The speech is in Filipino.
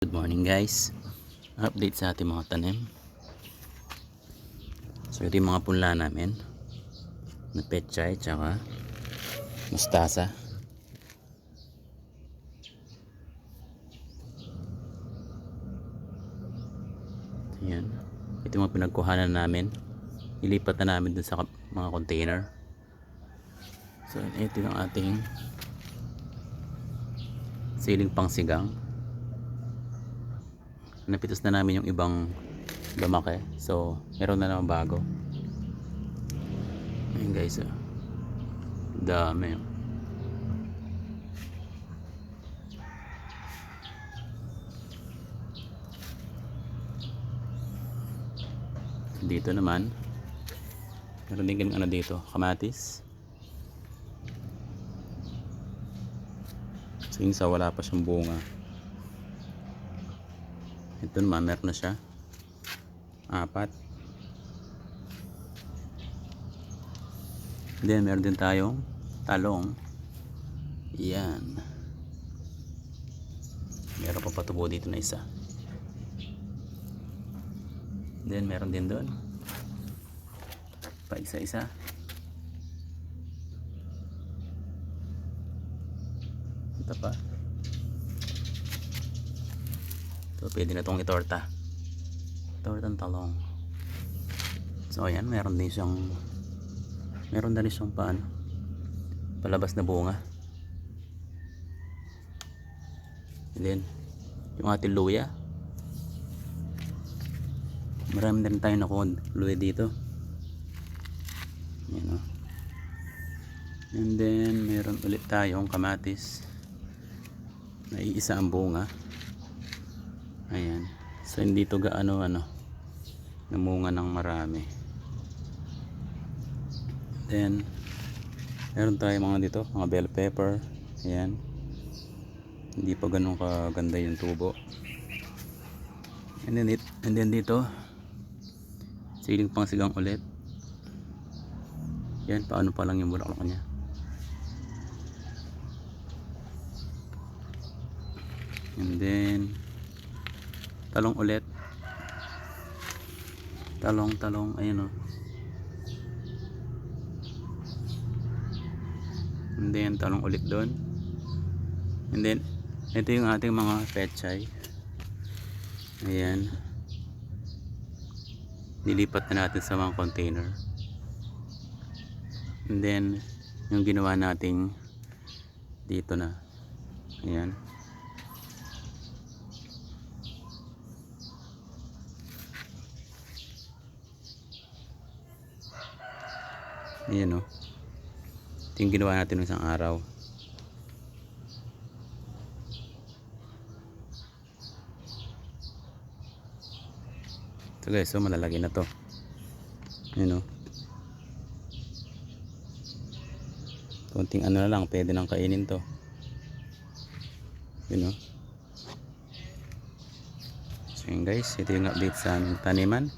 Good morning guys. Update sa ating mga tanim. So ito yung mga punla namin. Na pechay tsaka Mustasa. Ayan. Ito yung mga pinagkuhanan namin. Ilipat na namin dun sa mga container. So ito yung ating Siling pangsigang napitas na namin yung ibang lumaki. So meron na naman bago. Ayun guys oh. dami dito naman. Meron din kaming ano dito kamatis. So yung isa wala pa siyang bunga ito naman, meron na siya. Apat. Then, meron din tayong talong. Yan. Meron pa patubo dito na isa. Then, meron din doon. Pa isa-isa. Ito pa. So, pwede na itong itorta. Tortang talong. So, ayan. Meron din siyang meron na rin siyang paano palabas na bunga. And then, yung ating luya. Marami na rin tayo nakuha luya dito. Yan o. And then, meron ulit tayong kamatis. Naiisa ang bunga. Ayan. So hindi to gaano ano namunga ng marami. Then meron tayo mga dito, mga bell pepper. Ayan. Hindi pa ganun kaganda yung tubo. And then, it, and then dito siling pang sigang ulit. Yan, paano pa lang yung bulaklak niya. And then talong ulit. Talong talong. Ayun o and then talong ulit doon. And then ito yung ating mga pechay. Ayan. Nilipat na natin sa mga container. And then yung ginawa nating dito na. Ayan Ayan o. Ito yung ginawa natin ng isang araw. Ito guys, so malalaki na to. Ayan o. Konting ano na lang, pwede nang kainin to. Yun o. So yun guys, ito yung update sa aming taniman.